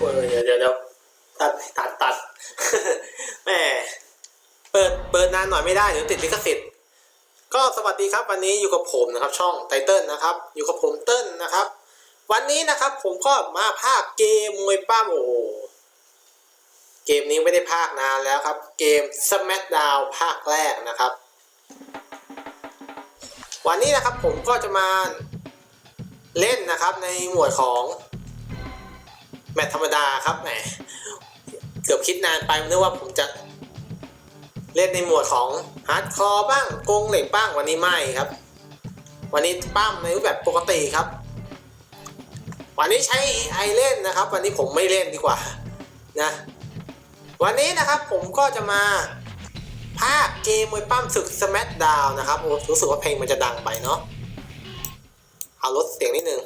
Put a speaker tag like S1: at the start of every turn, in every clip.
S1: เออเดี๋ยวเดี๋ยวเดี๋ยวตัดตัดตัดแม่เปิดเปิดนานหน่อยไม่ได้เดี๋ยวติดลิขสิทธิ์ก็สวัสดีครับวันนี้อยู่กับผมนะครับช่องไตเติ้ลนะครับ อยู่กับผมเติ้ลนะครับ วันนี้นะครับผมก็มาภาคเกมมวยป้ามโอ้เกมนี้ไม่ได้ภาคนานแล้วครับ เกม Smackdown ภาคแรกนะครับ วันนี้นะครับผมก็จะมาเล่นนะครับในหมวดของ แมตช์ธรรมดาครับแหมเกือบคิดนานไปนึกว่าผมจะเล่นในหมวดของฮาร์ดคอร์บ้างโกงเหล็กบ้างวันนี้ไม่ครับ วันนี้ปั้มในรูปแบบปกติครับ วันนี้ใช้ AI เล่นนะครับ วันนี้ผมไม่เล่นดีกว่านะวันนี้นะครับผมก็จะมาภาคเกมมวยปั้มศึก Smackdown นะครับโอ้รู้สึกว่าเพลงมันจะดังไปเนาะเอาลดเสียงนิดนึง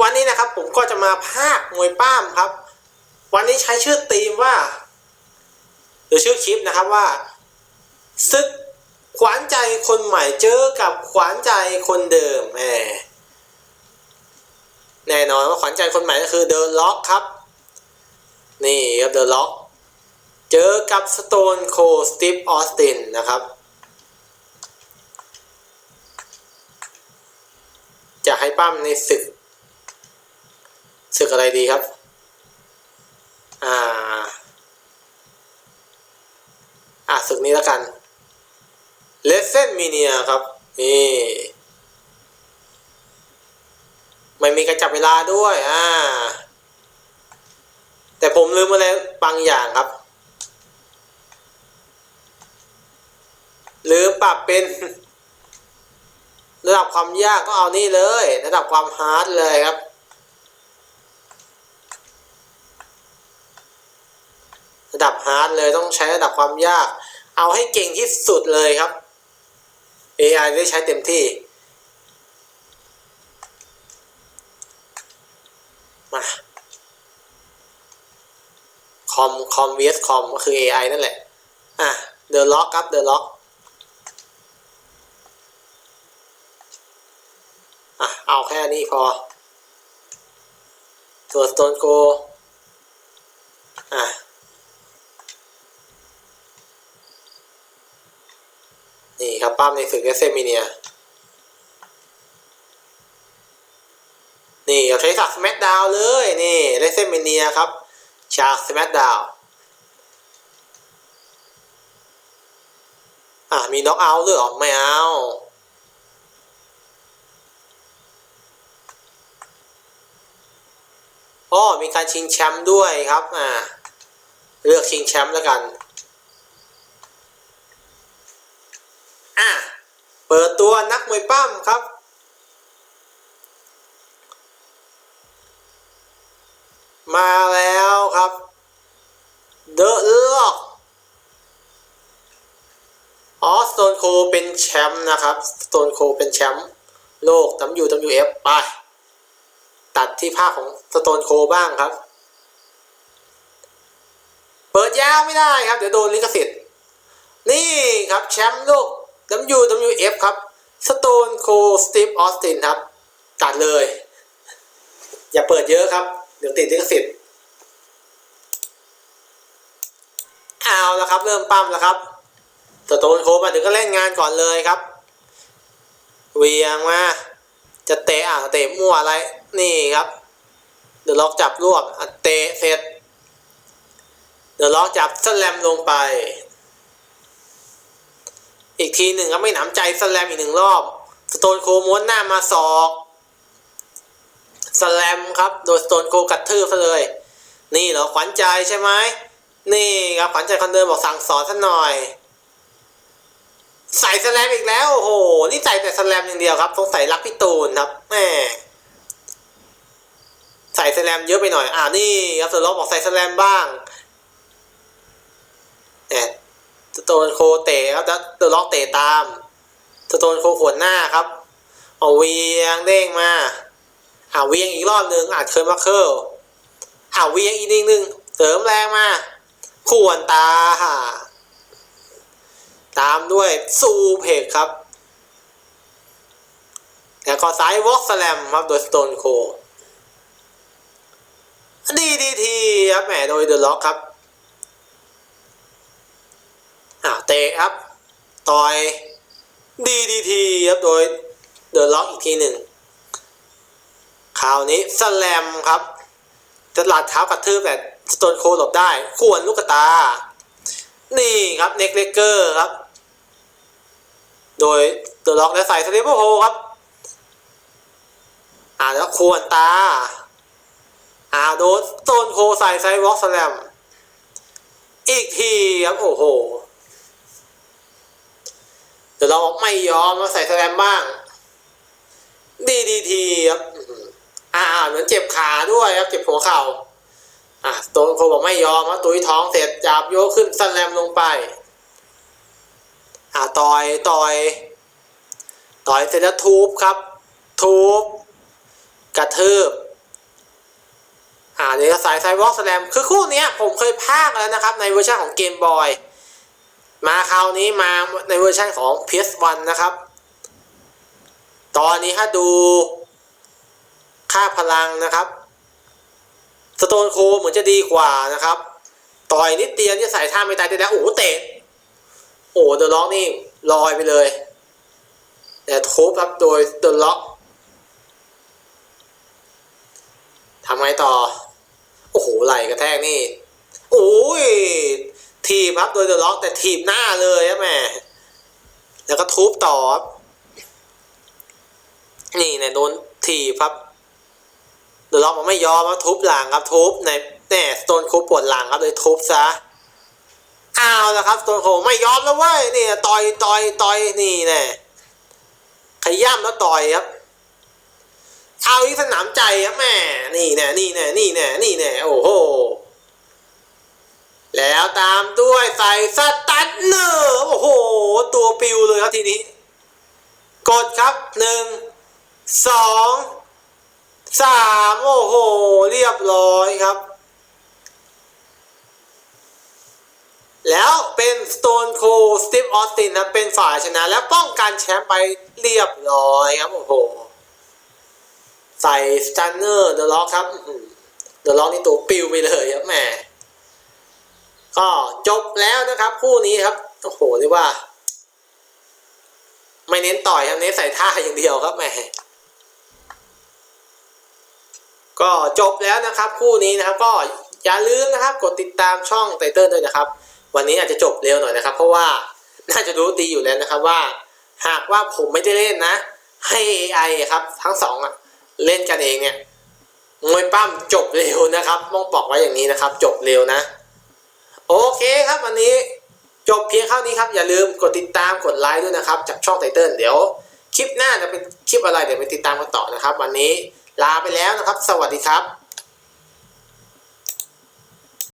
S1: วันนี้นะครับผมก็จะมาภาคมวยป้ามครับ วันนี้ใช้ชื่อธีมว่า หรือชื่อคลิปนะครับว่าศึกขวานใจคนใหม่เจอกับขวานใจคนเดิมแหมแน่นอนว่าขวานใจคนใหม่ก็คือเดินล็อกครับ นี่ครับเดินล็อก เจอกับสโตนโคสตีฟออสตินนะครับจะให้ปั้มในศึก ศึกอะไรดีครับ อ่า อะศึกนี้แล้วกันเลเซนมีเนียครับ นี่ไม่มีการจับเวลาด้วย อ่า แต่ผมลืมอะไรบางอย่างครับ ลืมปรับเป็น ระดับความยากก็เอานี่เลย ระดับความฮาร์ดเลยครับ ระดับฮาร์ดเลยต้องใช้ระดับความยาก เอาให้เก่งที่สุดเลยครับ AI ได้ใช้เต็มที่ มาคอมคอม vs คอมก็คือ AI นั่นแหละ อะเดินล็อกครับเดินล็อกอะเอาแค่นี้พอตัวสโตนโกอะ ครับป้ามในศึกเอเซมิเนีย นี่เราใช้ฉากสแม d ดาวเลยนี่เลเซมิเนียครับฉากสแม d ดาวอะมีน็อกเอาท์ด้วยหรอไม่เอาอ๋อมีการชิงแชมป์ด้วยครับ อ่า เลือกชิงแชมป์แล้วกัน อะ เปิด ตัวนักมวยปั้มครับ มาแล้วครับ เดอะลอกอ๋อสโตนโคเป็นแชมป์นะครับสโตนโคเป็นแชมป์โลก WWF ไป ตัดที่ภาคของสโตนโคบ้างครับ เปิดยาวไม่ได้ครับ เดี๋ยวโดนลิขสิทธิ์ นี่ครับแชมป์โลก WWF ครับ สโตนโคสตีฟออสตินครับ ตัดเลย อย่าเปิดเยอะครับ เดี๋ยวติดลิขสิทธิ์เอาแล้วครับ เริ่มปั้มแล้วครับสโตนโคมาถึงก็เล่นงานก่อนเลยครับ เวียงมาจะเตะอะเตะมั่วอะไรนี่ครับ เดี๋ยวล็อกจับรวบเตะเสร็จ เดี๋ยวล็อกจับสแลมลงไป กทีหนึ่งครับไม่หนำใจสแลมอีกหนึ่งรอบ สโตนโคม้วนหน้ามาศอกสแลมครับ โดยสโตนโคกัดทืบซะเลย นี่เหรอขวัญใจใช่ไหมนี่ครับขวัญใจคนเดิมบอกสั่งสอนท่านหน่อย ใส่สแลมอีกแล้วโอ้โหนี่ใส่แต่สแลมอย่างเดียวครับสงสัยรักพี่ตูนครับแม่ใส่สแลมเยอะไปหน่อย อ่านี่ครับสโลบอกใส่สแลมบ้างเนี่ย โตนโคเตะครับแล้วเดอะล็อกเตะตามสโตนโคขวนหน้าครับ เอาเวียงเด้งมาอ่าเวียงอีกรอบหนึ่งอาจเคยมาเคิลอ่าเวียงอีกนิดนึงเสริมแรงมาขวนตา ตามด้วยซูเพกครับแล้วก็ซ้ายวอล์กสแลมครับโดยสโตนโคดีดีทีครับแหมโดยเดอะล็อกครับอ่าเตะครับ ต่อยดีดีทีครับโดยเดอะล็อกอีกทีหนึ่งคราวนี้สแลมครับจะหลัดเท้ากระทืบแบบสโตนโคหลบได้ขวนลูกตา นี่ครับเน็กเลเกอร์ครับ โดยเดอะล็อกและใส่สลิปเปอร์โฮครับอ่าแล้วควรตาอ่าโดนสโตนโคใส่ไซวอล์กสแลมอีกทีครับ โอ้โห เดี๋ยวเราไม่ยอมมาใส่สแลมบ้าง ดีดีทีครับอ่าเหมือนเจ็บขาด้วยครับ เจ็บหัวเข่าอ่าสโตนโคบอกไม่ยอมครับตุยท้องเสร็จจับโยกขึ้นสแลมลงไป อ่าต่อยต่อย ต่อยเสร็จแล้วทูบครับทูบกระทืบอ่าเดี๋ยวสายไซวอล์สแลมคือคู่นี้ผมเคยพากแล้วนะครับ ในเวอร์ชันของเกมบอย มาคราวนี้มาในเวอร์ชันของ PS1 นะครับ ตอนนี้ถ้าดูค่าพลังนะครับ สโตนโคเหมือนจะดีกว่านะครับ ต่อยนิดเดียวนี่ใส่ท่าไม่ตายได้แล้วโอ้เตะ โอ้เดอะล็อกนี่ลอยไปเลยแต่ทุบครับโดยเดอะล็อกทำไงต่อ โอ้โหไหลกระแทกนี่ โอ้ย ทีบครับโดยเดอะล็อกแต่ทีบหน้าเลยครับแหม่แล้วก็ทุบต่อครับนี่เนี่ยโดนทีบครับเดอะล็อกมันไม่ยอมครับทุบหลังครับทุบในแน่สโตนโคปวดหลังครับเลยทุบซะอ้าวแล้วครับสโตนโคไม่ยอมแล้วเว้ยนี่ต่อยต่อยต่อยนี่แน่ขย้ำแล้วต่อยครับเอาอีกสนามใจครับแม่นี่แน่นี่แน่นี่แน่นี่แน่โอ้โห แล้วตามด้วยใส่สตัดเนอร์โอ้โห ตัวปิวเลยครับทีนี้ กดครับหนึ่งสองสามโอ้โห เรียบร้อยครับ แล้วเป็นสโตนโคสตีฟออสตินนะเป็นฝ่ายชนะ แล้วป้องกันแชมป์ไปเรียบร้อยครับโอ้โห ใส่สตันเนอร์เดอะล็อกครับเดอะล็อกนี่ตัวปิวไปเลยครับแหม ก็จบแล้วนะครับคู่นี้ครับโอ้โหเรียกว่า ไม่เน้นต่อยครับเน้นใส่ท่าอย่างเดียวครับแหมก็จบแล้วนะครับ คู่นี้นะครับ ก็อย่าลืมนะครับ กดติดตามช่องไตเติ้ลด้วยนะครับ วันนี้อาจจะจบเร็วหน่อยนะครับ เพราะว่าน่าจะรู้ดีอยู่แล้วนะครับว่า หากว่าผมไม่ได้เล่นนะ ให้ AI ครับ ทั้งสองอะเล่นกันเองเนี่ยมวยปั้มจบเร็วนะครับต้องบอกไว้อย่างนี้นะครับ จบเร็วนะ โอเคครับวันนี้จบเพียงเท่านี้ครับ อย่าลืมกดติดตามกดไลค์ด้วยนะครับ จากช่องไตเติ้ลเดี๋ยว คลิปหน้าจะเป็นคลิปอะไรเดี๋ยวไปติดตามกันต่อนะครับ วันนี้ลาไปแล้วนะครับ สวัสดีครับ